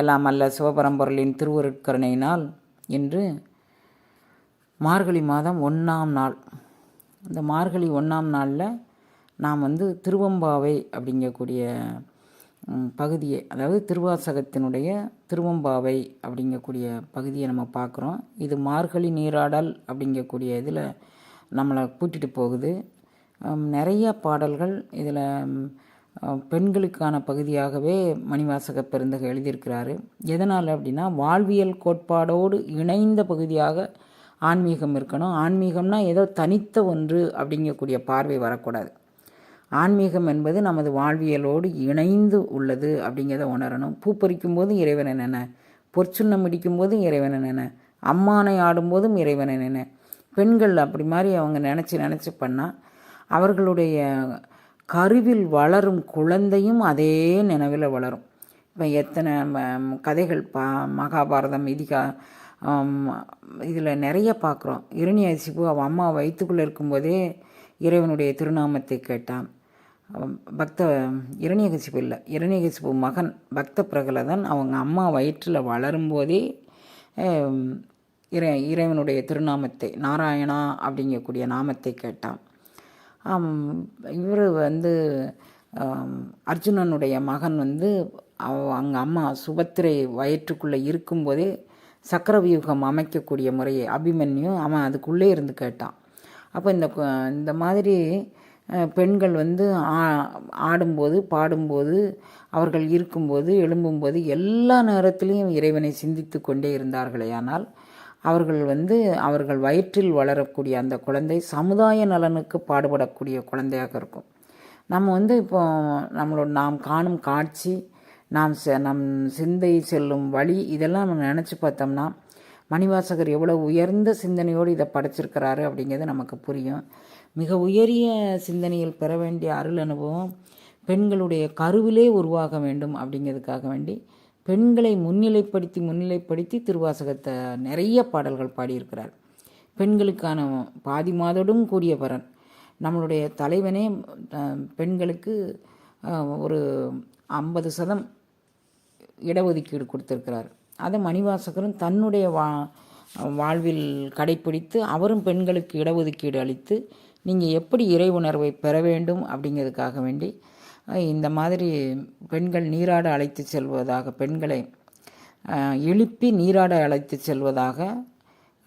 எல்லாம் அல்ல சிவபரம்பொருளின் திருவருட்கருணையினால் இன்று மார்கழி மாதம் ஒன்றாம் நாள். இந்த மார்கழி ஒன்றாம் நாளில் நாம் வந்து திருவம்பாவை அப்படிங்கக்கூடிய பகுதியை அதாவது திருவாசகத்தினுடைய திருவம்பாவை அப்படிங்கக்கூடிய பகுதியை நம்ம பார்க்குறோம். இது மார்கழி நீராடல் அப்படிங்கக்கூடிய இதில் நம்மளை கூட்டிகிட்டு போகுது. நிறைய பாடல்கள் இதில் பெண்களுக்கான பகுதியாகவே மணிவாசக பெருந்தகை எழுதியிருக்கிறாரு. எதனால் அப்படின்னா வாழ்வியல் கோட்பாடோடு இணைந்த பகுதியாக ஆன்மீகம் இருக்கணும். ஆன்மீகம்னா ஏதோ தனித்த ஒன்று அப்படிங்கக்கூடிய பார்வை வரக்கூடாது. ஆன்மீகம் என்பது நமது வாழ்வியலோடு இணைந்து உள்ளது அப்படிங்கிறத உணரணும். பூ பறிக்கும் போதும் இறைவனை என்னென்ன? பொற்சுண்ணம் இடிக்கும் போதும் இறைவனை என்னென்ன? அம்மானை ஆடும்போதும் இறைவனை என்னென்ன? பெண்கள் அப்படி மாதிரி அவங்க நினச்சி நினச்சி பண்ணால் அவர்களுடைய கருவில் வளரும் குழந்தையும் அதே நினைவில் வளரும். இப்போ எத்தனை கதைகள் பா மகாபாரதம் இதிகா இதில் நிறைய பார்க்குறோம் இரணியசிபு அவன் அம்மா வயிற்றுக்குள்ளே இருக்கும்போதே இறைவனுடைய திருநாமத்தை கேட்டான். பக்த இரணியகசிப்பு இல்லை இரணியகசிபு மகன் பக்த பிரகலதன் அவங்க அம்மா வயிற்றில் வளரும்போதே இறை இறைவனுடைய திருநாமத்தை நாராயணா அப்படிங்கக்கூடிய நாமத்தை கேட்டான். இவர் வந்து அர்ஜுனனுடைய மகன் வந்து அவ- அவங்க அம்மா சுபத்திரை வயிற்றுக்குள்ளே இருக்கும்போதே சக்கரவியூகம் அமைக்கக்கூடிய முறையை அபிமன்யு அவன் அதுக்குள்ளே இருந்து கேட்டான். அப்போ இந்த இந்த மாதிரி பெண்கள் வந்து ஆ- ஆடும்போது பாடும்போது அவர்கள் இருக்கும்போது எழும்பும்போது எல்லா நேரத்திலையும் இறைவனை சிந்தித்து கொண்டே இருந்தார்களேயானால் அவர்கள் வந்து அவர்கள் வயிற்றில் வளரக்கூடிய அந்த குழந்தை சமுதாய நலனுக்கு பாடுபடக்கூடிய குழந்தையாக இருக்கும். நம்ம வந்து இப்போ நம்மளோட நாம் காணும் காட்சி நாம் செ- நம் சிந்தை செல்லும் வழி இதெல்லாம் நம்ம நினச்சி பார்த்தோம்னா மணிவாசகர் எவ்வளோ உயர்ந்த சிந்தனையோடு இதை படைச்சிருக்கிறாரு அப்படிங்கிறது நமக்கு புரியும். மிக உயரிய சிந்தனையில் பெற வேண்டிய அருள் அனுபவம் பெண்களுடைய கருவிலே உருவாக வேண்டும் அப்படிங்கிறதுக்காக வேண்டி பெண்களை முன்னிலைப்படுத்தி முன்னிலைப்படுத்தி திருவாசகத்தை நிறைய பாடல்கள் பாடியிருக்கிறார். பெண்களுக்கான பாதி மாதோடும் கூடிய பரன் நம்மளுடைய தலைவனே பெண்களுக்கு ஒரு ஐம்பது சதம் இடஒதுக்கீடு கொடுத்துருக்கிறார். அதை மணிவாசகரும் தன்னுடைய வா வாழ்வில் கடைப்பிடித்து அவரும் பெண்களுக்கு இடஒதுக்கீடு அளித்து நீங்கள் எப்படி இறை உணர்வை பெற வேண்டும்? அப்படிங்கிறதுக்காக வேண்டி இந்த மாதிரி பெண்கள் நீராட அழைத்து செல்வதாக பெண்களை எழுப்பி நீராட அழைத்து செல்வதாக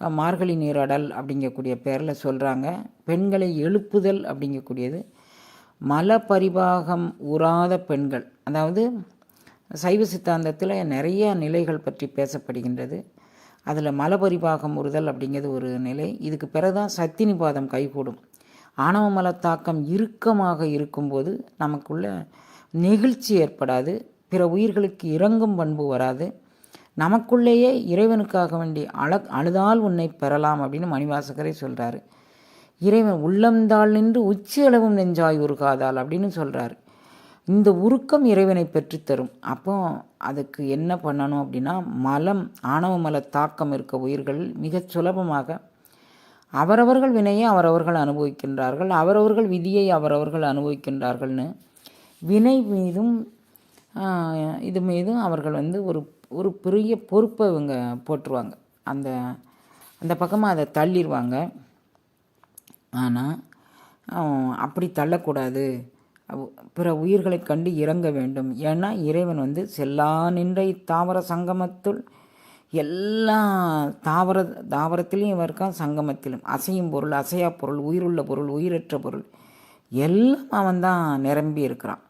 மார்கழி நீராடல் அப்படிங்கக்கூடிய பேரில் சொல்கிறாங்க பெண்களை எழுப்புதல் அப்படிங்கக்கூடியது. மல பரிபாகம் உறாத பெண்கள் அதாவது சைவ சித்தாந்தத்தில் நிறைய நிலைகள் பற்றி பேசப்படுகின்றது. அதில் மலபரிபாகம் உறுதல் அப்படிங்கிறது ஒரு நிலை. இதுக்கு பிறகுதான் சத்தினிபாதம் கைகூடும். ஆணவ மலத்தாக்கம் இறுக்கமாக இருக்கும்போது நமக்குள்ள நெகிழ்ச்சி ஏற்படாது. பிற உயிர்களுக்கு இறங்கும் பண்பு வராது. நமக்குள்ளேயே இறைவனுக்காக வேண்டி அழ அழுதால் உன்னை பெறலாம் அப்படின்னு மணிவாசகரே சொல்கிறாரு இறைவன் உள்ளம்தாள் நின்று உச்சி அளவும் நெஞ்சாய் உருகாதால் அப்படின்னு சொல்கிறாரு இந்த உருக்கம் இறைவனை பெற்றுத்தரும். அப்போ அதுக்கு என்ன பண்ணணும் அப்படின்னா மலம் ஆணவ மல தாக்கம் இருக்க உயிர்கள் மிகச் சுலபமாக அவரவர்கள் வினையை அவரவர்கள் அனுபவிக்கின்றார்கள் அவரவர்கள் விதியை அவரவர்கள் அனுபவிக்கின்றார்கள்னு வினை மீதும் இது மீதும் அவர்கள் வந்து ஒரு ஒரு பெரிய பொறுப்பை இவங்க போட்டுருவாங்க அந்த அந்த பக்கமாக அதை தள்ளிடுவாங்க ஆனால் அப்படி தள்ளக்கூடாது. பிற உயிர்களைக் கண்டு இறங்க வேண்டும். ஏன்னா இறைவன் வந்து செல்லா நின்ற இத்தாவர சங்கமத்துள் எல்லா தாவர தாவரத்திலையும் இருக்கான் சங்கமத்திலும். அசையும் பொருள் அசையா பொருள் உயிருள்ள பொருள் உயிரற்ற பொருள். எல்லாம் அவன் தான் நிரம்பி இருக்கிறான்.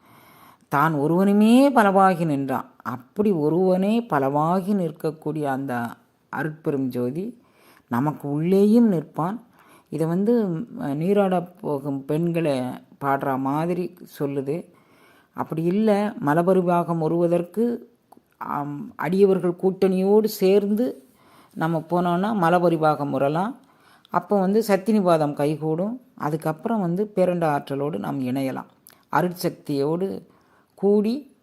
தான் ஒருவனுமே பலவாகி நின்றான். அப்படி ஒருவனே பலவாகி நிற்கக்கூடிய அந்த அருட்பெரும் ஜோதி நமக்கு உள்ளேயும் நிற்பான். இதை வந்து நீராட போகும் பெண்களை பாடுற மாதிரி சொல்லுது. அப்படி இல்லை மலபரிவாகம் வருவதற்கு அடியவர்கள் கூட்டணியோடு சேர்ந்து நம்ம போனோன்னா மலபரிபாகம் முறலாம். அப்போ வந்து சத்தினிபாதம் கைகூடும். அதுக்கப்புறம் வந்து பேரண்ட ஆற்றலோடு நாம் இணையலாம். அருட்சக்தியோடு கூடி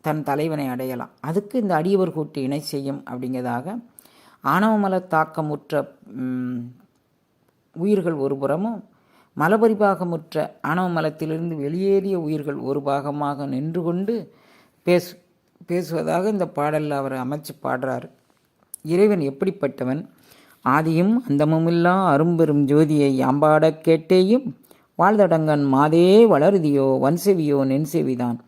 தன் தலைவனை அடையலாம். அதுக்கு இந்த அடியவர் கூட்டு இணை செய்யும் அப்படிங்கிறதாக ஆணவமல தாக்கமுற்ற உயிர்கள் ஒரு புறமும் மலபரிபாகமுற்ற ஆணவ மலத்திலிருந்து வெளியேறிய உயிர்கள் ஒரு பாகமாக நின்று கொண்டு பேசு பேசுவதாக இந்த பாடலில் அவர் அமைச்சு பாடுறார். இறைவன் எப்படிப்பட்டவன்? ஆதியும் அந்தமுமில்லா அரும்பெரும் ஜோதியை யாம்பாடக் கேட்டேயும் வாழ்தடங்கன் மாதே வளருதியோ வன்செவியோ நென்செவிதான்.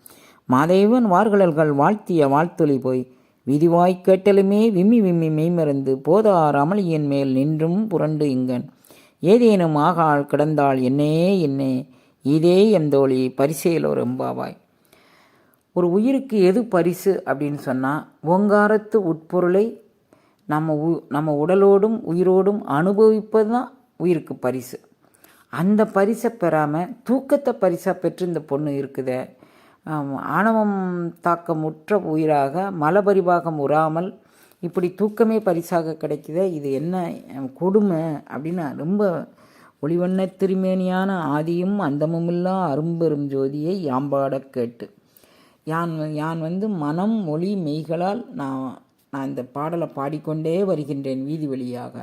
மாதேவன் வார்கழல்கள் வாழ்த்திய வாழ்த்தொலி போய் விதிவாய்க் கேட்டலுமே விம்மி விம்மி மெய்மறந்து போதார் அமளியின் மேல் நின்றும் புரண்டு இங்கன். ஏதேனும் ஆகாள் கிடந்தாள் என்னே என்னே இதே எந்தோழி பரிசேலோர் எம்பாவாய். ஒரு உயிருக்கு எது பரிசு அப்படின்னு சொன்னால் ஓங்காரத்து உட்பொருளை நம்ம உ நம்ம உடலோடும் உயிரோடும் அனுபவிப்பது தான் உயிருக்கு பரிசு. அந்த பரிசை பெறாமல் தூக்கத்தை பரிசாக பெற்று இந்த பொண்ணு இருக்குதே. ஆணவம் தாக்கமுற்ற உயிராக மலபரிபாகம் உறாமல் இப்படி தூக்கமே பரிசாக கிடைக்குதே இது என்ன கொடுமை அப்படின்னு ரொம்ப ஒளிவண்ண திருமேனியான ஆதியும் அந்தமுமில்லா அரும்பெரும் ஜோதியை யாம்பாட கேட்டு. யான் யான் வந்து மனம் மொழி மெய்களால் நான் நான் இந்த பாடலை பாடிக்கொண்டே வருகின்றேன் வீதி வழியாக.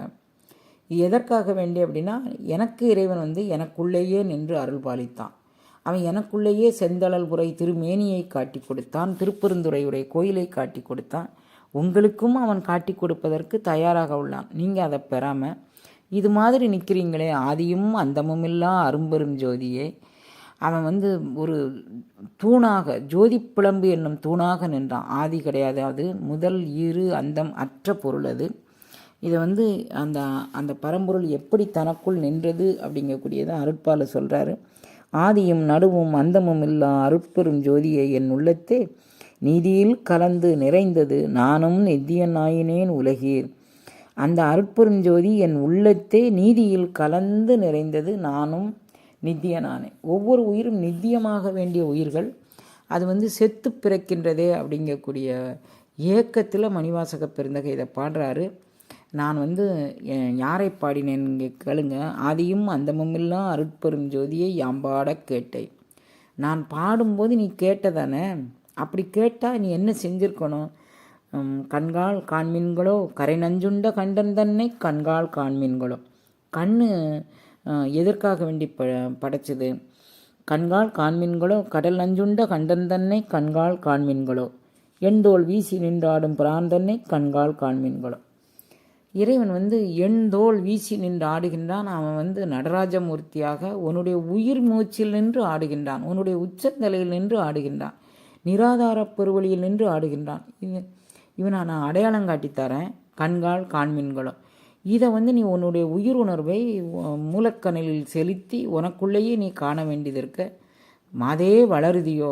இது எதற்காக வேண்டி அப்படின்னா எனக்கு இறைவன் வந்து எனக்குள்ளேயே நின்று அருள் பாலித்தான். அவன் எனக்குள்ளேயே செந்தளல் உரை திருமேனியை காட்டி கொடுத்தான் திருப்பெருந்துறை உரை கோயிலை காட்டி கொடுத்தான். உங்களுக்கும் அவன் காட்டி கொடுப்பதற்கு தயாராக உள்ளான். நீங்கள் அதை பெறாமல் இது மாதிரி நிற்கிறீங்களே ஆதியும் அந்தமும் இல்லா அரும்பெரும் ஜோதியே அவன் வந்து ஒரு தூணாக ஜோதி பிளம்பு என்னும் தூணாக நின்றான். ஆதி கிடையாது அது. முதல் இரு அந்தம் அற்ற பொருள் அது. இதை வந்து அந்த அந்த பரம்பொருள் எப்படி தனக்குள் நின்றது அப்படிங்கக்கூடியதை அருட்பால சொல்கிறாரு ஆதியும் நடுவும் அந்தமும் இல்லா அருட்பெரும் ஜோதியை என் உள்ளத்தே நீதியில் கலந்து நிறைந்தது நானும் நித்தியன் ஆயினேன் உலகீர். அந்த அருட்பெருஞ்சோதி என் உள்ளத்தே நீதியில் கலந்து நிறைந்தது நானும் நித்தியனானே. ஒவ்வொரு உயிரும் நித்தியமாக வேண்டிய உயிர்கள் அது வந்து செத்து பிறக்கின்றதே அப்படிங்கக்கூடிய ஏக்கத்தில் மணிவாசக பெருந்தகை இதை பாடுறாரு. நான் வந்து யாரை பாடினேன் கேளுங்க. ஆதியும் அந்தமுமில்லாம் அருட்பெரும் ஜோதியை யாம்பாட கேட்டேன். நான் பாடும்போது நீ கேட்டதானே? அப்படி கேட்டால் நீ என்ன செஞ்சிருக்கணும்? கண்கால் காண்மீன்களோ? கரை நஞ்சுண்ட கண்டன் தன்னை கண்கால் காண்மீன்களோ? கண்ணு எதற்காக வேண்டி ப படைச்சது? கண்கால் காண்மீன்களோ கடல் நஞ்சுண்ட கண்டன் தன்னை கண்கால் காண்மீன்களோ. எண்தோல் வீசி நின்றாடும் பிரான் தன்னை கண்கால் காண்மீன்களோ. இறைவன் வந்து எண்தோல் வீசி நின்று ஆடுகின்றான். அவன் வந்து நடராஜமூர்த்தியாக உன்னுடைய உயிர் மூச்சில் நின்று ஆடுகின்றான். உன்னுடைய உச்சந்தலையில் நின்று ஆடுகின்றான். நிராதார பெருவழியில் நின்று ஆடுகின்றான். இது இவனை நான் அடையாளம் காட்டித் தரேன். கண்கால் காண்மீன்களோ. இதை வந்து நீ உன்னுடைய உயிர் உணர்வை மூலக்கணலில் செலுத்தி உனக்குள்ளேயே நீ காண வேண்டியது இருக்க. மாதே வளருதியோ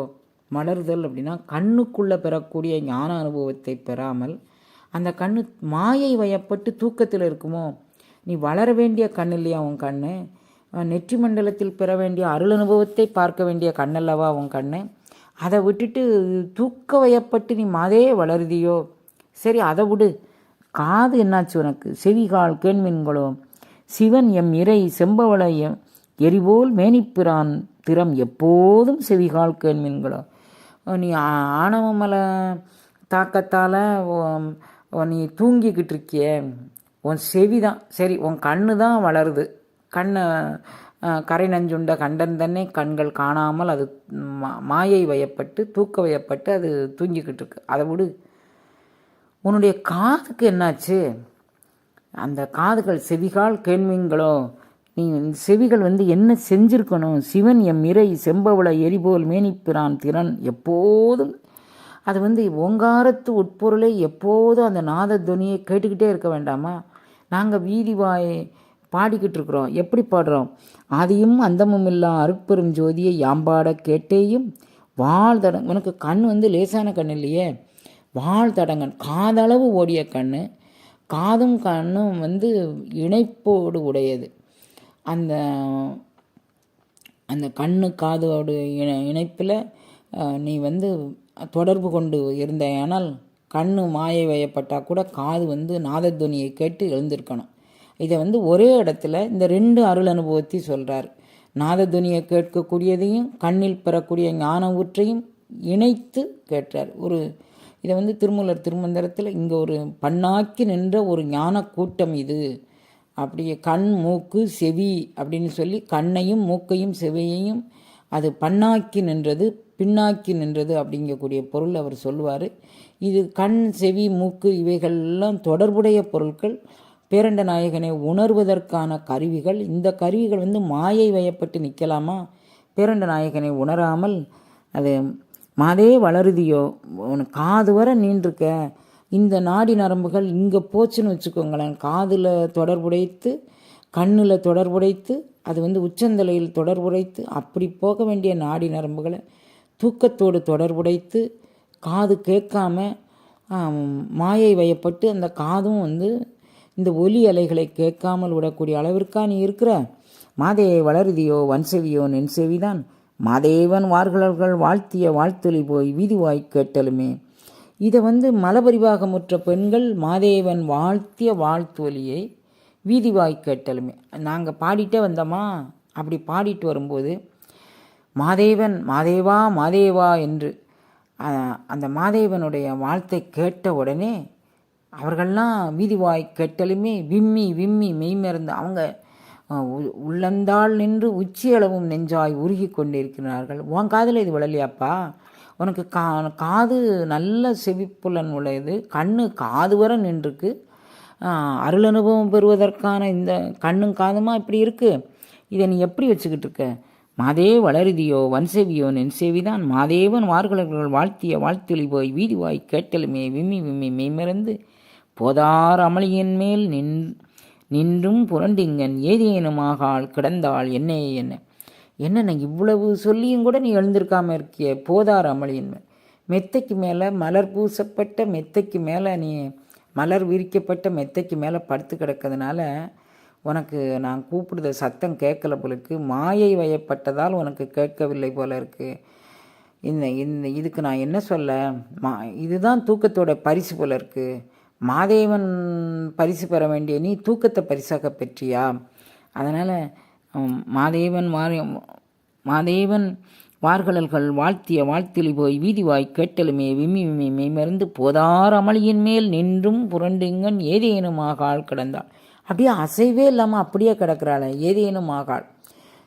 மலருதல் அப்படின்னா கண்ணுக்குள்ளே பெறக்கூடிய ஞான அனுபவத்தை பெறாமல் அந்த கண்ணு மாயை வயப்பட்டு தூக்கத்தில் இருக்குமோ நீ வளர வேண்டிய கண் இல்லையா உன் கண்ணு? நெற்றி மண்டலத்தில் பெற வேண்டிய அருள் அனுபவத்தை பார்க்க வேண்டிய கண்ணல்லவா உன் கண்ணு? அதை விட்டுட்டு தூக்க வயப்பட்டு நீ மாதே வளருதியோ? சரி அதை விடு. காது என்னாச்சு உனக்கு? செவிகால் கேண்மீன்களோ? சிவன் எம் இறை செம்பவளையம் எரிபோல் மேனிப்பிரான் திறம் எப்போதும் செவிகால் கேண்மீன்களோ? நீ ஆணவமலை தாக்கத்தால் நீ தூங்கிக்கிட்டு இருக்கியே. உன் செவி தான் சரி உன் கண்ணு தான் வளருது. கண்ணை கரை நஞ்சுண்ட கண்டன் தன்னை கண்கள் காணாமல் அது மா- மாயை வயப்பட்டு தூக்க வயப்பட்டு அது தூங்கிக்கிட்டு இருக்கு. அதை விடு. உன்னுடைய காதுக்கு என்னாச்சு? அந்த காதுகள் செவிகால் கேள்விங்களோ நீ செவிகள் வந்து என்ன செஞ்சிருக்கணும்? சிவன் எம் இறை செம்பவளை எரிபோல் மேனிப்பிரான் திறன் எப்போதும். அது வந்து ஓங்காரத்து உட்பொருளை எப்போதும் அந்த நாத துனியை கேட்டுக்கிட்டே இருக்க வேண்டாமா? நாங்கள் வீதி வாய் பாடிக்கிட்டு இருக்கிறோம். எப்படி பாடுறோம்? அதையும் அந்தமும் இல்லா அருட்பெரும் ஜோதியை யாம்பாட கேட்டேயும் வாழ்தடம் உனக்கு கண் வந்து லேசான கண் இல்லையே? வாழ் தடங்கன் காதளவு ஓடிய கண் காதும் கண்ணும் வந்து இணைப்போடு உடையது. அந்த அந்த கண்ணு காதோடு இணை இணைப்பில் நீ வந்து தொடர்பு கொண்டு இருந்தேயானால் கண்ணு மாயை வயப்பட்டால் கூட காது வந்து நாதத்துவனியை கேட்டு எழுந்திருக்கணும். இதை வந்து ஒரே இடத்துல இந்த ரெண்டு அருள் அனுபவத்தை சொல்கிறார் நாதத்துவனியை கேட்கக்கூடியதையும் கண்ணில் பெறக்கூடிய ஞான ஊற்றையும் இணைத்து கேட்டார். ஒரு இதை வந்து திருமூலர் திருமந்திரத்தில் இங்கே ஒரு பண்ணாக்கி நின்ற ஒரு ஞான கூட்டம் இது. அப்படியே கண் மூக்கு செவி அப்படின்னு சொல்லி கண்ணையும் மூக்கையும் செவியையும் அது பண்ணாக்கி நின்றது பின்னாக்கி நின்றது அப்படிங்கக்கூடிய பொருள் அவர் சொல்லுவார். இது கண் செவி மூக்கு இவைகள்லாம் தொடர்புடைய பொருட்கள். பேரண்ட நாயகனை உணர்வதற்கான கருவிகள். இந்த கருவிகள் வந்து மாயை வயப்பட்டு நிற்கலாமா பேரண்ட நாயகனை உணராமல் அது மாதே வளருதியோ? உனக்கு காது வர நீண்டிருக்க. இந்த நாடி நரம்புகள் இங்கே போச்சுன்னு வச்சுக்கோங்களேன். காதில் தொடர்புடைத்து கண்ணில் தொடர்புடைத்து அது வந்து உச்சந்தலையில் தொடர்புடைத்து அப்படி போக வேண்டிய நாடி நரம்புகளை தூக்கத்தோடு தொடர்புடைத்து காது கேட்காம மாயை வயப்பட்டு அந்த காதும் வந்து இந்த ஒலி அலைகளை கேட்காமல் விடக்கூடிய அளவிற்கா நீ இருக்கிற? மாதையை வளருதியோ வன்செவியோ நென்செவிதான். மாதேவன் வார்களர்கள் வாழ்த்திய வாழ்த்தொலி போய் வீதிவாய் கேட்டலுமே. இதை வந்து மலபரிவாகமுற்ற பெண்கள் மாதேவன் வாழ்த்திய வாழ்த்தொலியை வீதிவாய் கேட்டலுமே. நாங்கள் பாடிட்டே வந்தோமா? அப்படி பாடிட்டு வரும்போது மாதேவன் மாதேவா மாதேவா என்று அந்த மாதேவனுடைய வாழ்த்தை கேட்ட உடனே அவர்கள்லாம் வீதிவாய் கேட்டலுமே விம்மி விம்மி மெய்மறந்து அவங்க உள்ளந்தாள் நின்று உச்சியளவும் நெஞ்சாய் உருகி கொண்டிருக்கிறார்கள். உன் காதில் இது விழலையாப்பா? உனக்கு கா காது நல்ல செவிப்புலன் உடையது. கண்ணு காது வர நின்றுருக்கு அருள் அனுபவம் பெறுவதற்கான இந்த கண்ணும் காதுமா இப்படி இருக்கு? இதை நீ எப்படி வச்சுக்கிட்டு இருக்க? மாதே வளருதியோ வன்செவியோ நென்செவிதான் மாதேவன் வார்களர்கள் வாழ்த்திய வாழ்த்தொழி போய் வீதி வாய் கேட்டலுமே விம்மி விம்மி மெய்மறந்து போதார் அமளியின் மேல் நின் நின்றும் புரண்டிங்கன் ஏதேனுமாகாள் கிடந்தாள் என்னே என்ன? என்னென்ன இவ்வளவு சொல்லியும் கூட நீ எழுந்திருக்காம இருக்கிய போதார் அமளியின் மெத்தைக்கு மேலே மலர் பூசப்பட்ட மெத்தைக்கு மேலே நீ மலர் விரிக்கப்பட்ட மெத்தைக்கு மேலே படுத்து கிடக்கிறதுனால உனக்கு நான் கூப்பிடுத சத்தம் கேட்கல போலுக்கு மாயை வயப்பட்டதால் உனக்கு கேட்கவில்லை போல இருக்கு. இந்த இந்த இதுக்கு நான் என்ன சொல்ல? மா இதுதான் தூக்கத்தோட பரிசு போல இருக்குது மாதேவன் பரிசு பெற வேண்டிய நீ தூக்கத்தை பரிசாக பெற்றியா? அதனால் மாதேவன் வாரி மாதேவன் வார்களல்கள் வாழ்த்திய வாழ்த்திலி போய் வீதி வாய் கேட்டலுமே விம்மி விம்மி மெய்மருந்து போதார் அமளியின் மேல் நின்றும் புரண்டுங்கன் ஏதேனும் ஆகாள் கிடந்தாள். அப்படியே அசைவே இல்லாமல் அப்படியே கிடக்கிறாள் ஏதேனும் ஆகாள்.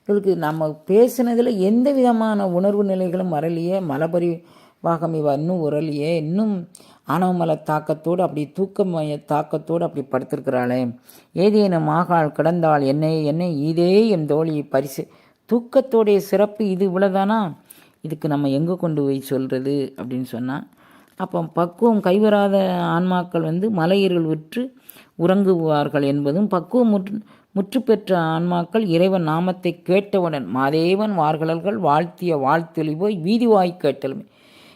இதுக்கு நம்ம பேசுனதில் எந்த விதமான உணர்வு நிலைகளும் வரலையே மலபரி வாகம் இவ இன்னும் உரலையே இன்னும் ஆணவமல தாக்கத்தோடு அப்படி தூக்கமய தாக்கத்தோடு அப்படி படுத்திருக்கிறாளே. ஏதேனும் ஆகால் கிடந்தாள் என்னை என்னை இதே என் தோழி பரிசு. தூக்கத்தோடைய சிறப்பு இது இவ்வளோதானா இதுக்கு நம்ம எங்கே கொண்டு போய் சொல்கிறது அப்படின்னு சொன்னால் அப்போ பக்குவம் கைவராத ஆன்மாக்கள் வந்து மலையீரல் விற்று உறங்குவார்கள் என்பதும் பக்குவம் முற்று முற்று பெற்ற ஆன்மாக்கள் இறைவன் நாமத்தை கேட்டவுடன் மாதேவன் வார்களல்கள் வாழ்த்திய வாழ்த்தொலி போய் வீதி வாய் கேட்டலுமே.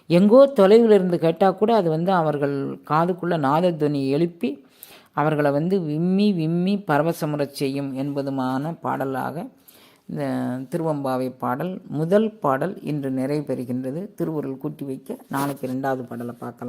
எங்கோ தொலைவில் இருந்து கேட்டால் கூட அது வந்து அவர்கள் காதுக்குள்ள நாதத்வனி எழுப்பி அவர்களை வந்து விம்மி விம்மி பரவசமுறச் செய்யும் என்பதுமான பாடலாக இந்த திருவம்பாவை பாடல் முதல் பாடல் இன்று நிறைவு பெறுகின்றது. திருவுருள் கூட்டி வைக்க நாளைக்கு ரெண்டாவது பாடலை பார்க்கலாம்.